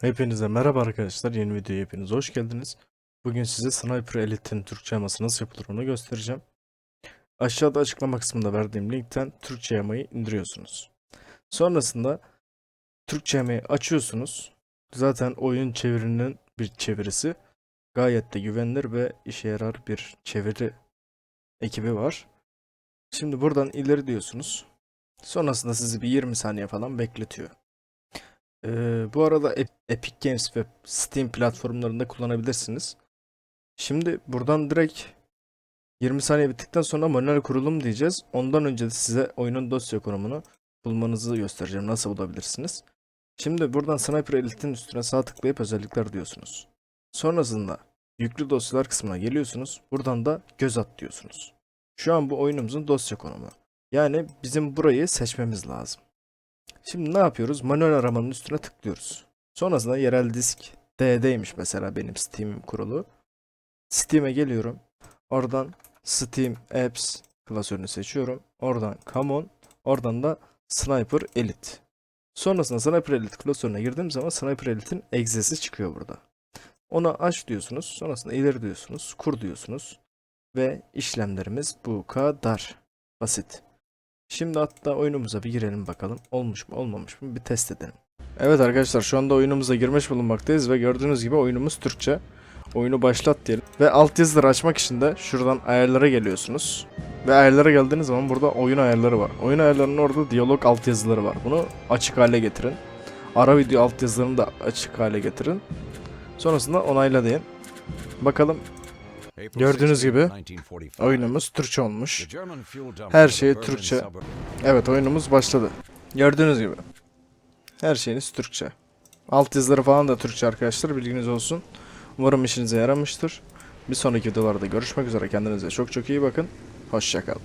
Hepinize merhaba arkadaşlar. Yeni videoya hepiniz hoş geldiniz. Bugün size Sniper Elite'in Türkçe yaması nasıl yapılır onu göstereceğim. Aşağıda açıklama kısmında verdiğim linkten Türkçe yamayı indiriyorsunuz. Sonrasında Türkçe yamayı açıyorsunuz. Zaten oyun çevirinin bir çevirisi. Gayet de güvenilir ve işe yarar bir çeviri ekibi var. Şimdi buradan ileri diyorsunuz. Sonrasında sizi bir 20 saniye falan bekletiyor. Ee, bu arada Ep- Epic Games ve Steam platformlarında kullanabilirsiniz. Şimdi buradan direkt 20 saniye bittikten sonra manuel kurulum diyeceğiz. Ondan önce de size oyunun dosya konumunu bulmanızı göstereceğim. Nasıl bulabilirsiniz? Şimdi buradan Sniper Elite'in üstüne sağ tıklayıp özellikler diyorsunuz. Sonrasında yüklü dosyalar kısmına geliyorsunuz. Buradan da göz at diyorsunuz. Şu an bu oyunumuzun dosya konumu. Yani bizim burayı seçmemiz lazım. Şimdi ne yapıyoruz? Manuel aramanın üstüne tıklıyoruz. Sonrasında yerel disk D'deymiş mesela benim Steam'im kurulu. Steam'e geliyorum. Oradan Steam Apps klasörünü seçiyorum. Oradan Common. Oradan da Sniper Elite. Sonrasında Sniper Elite klasörüne girdiğim zaman Sniper Elite'in egzesi çıkıyor burada. Onu aç diyorsunuz. Sonrasında ileri diyorsunuz. Kur diyorsunuz. Ve işlemlerimiz bu kadar. Basit. Şimdi hatta oyunumuza bir girelim bakalım. Olmuş mu olmamış mı bir test edelim. Evet arkadaşlar şu anda oyunumuza girmiş bulunmaktayız ve gördüğünüz gibi oyunumuz Türkçe. Oyunu başlat diyelim. Ve altyazıları açmak için de şuradan ayarlara geliyorsunuz. Ve ayarlara geldiğiniz zaman burada oyun ayarları var. Oyun ayarlarının orada diyalog altyazıları var. Bunu açık hale getirin. Ara video altyazılarını da açık hale getirin. Sonrasında onayla deyin. Bakalım Gördüğünüz gibi oyunumuz Türkçe olmuş. her şey. Türkçe. Evet oyunumuz başladı. Gördüğünüz gibi. Her şeyiniz Türkçe. Alt yazıları falan da Türkçe arkadaşlar bilginiz olsun. Umarım işinize yaramıştır. Bir sonraki videolarda görüşmek üzere. Kendinize çok çok iyi bakın. Hoşçakalın.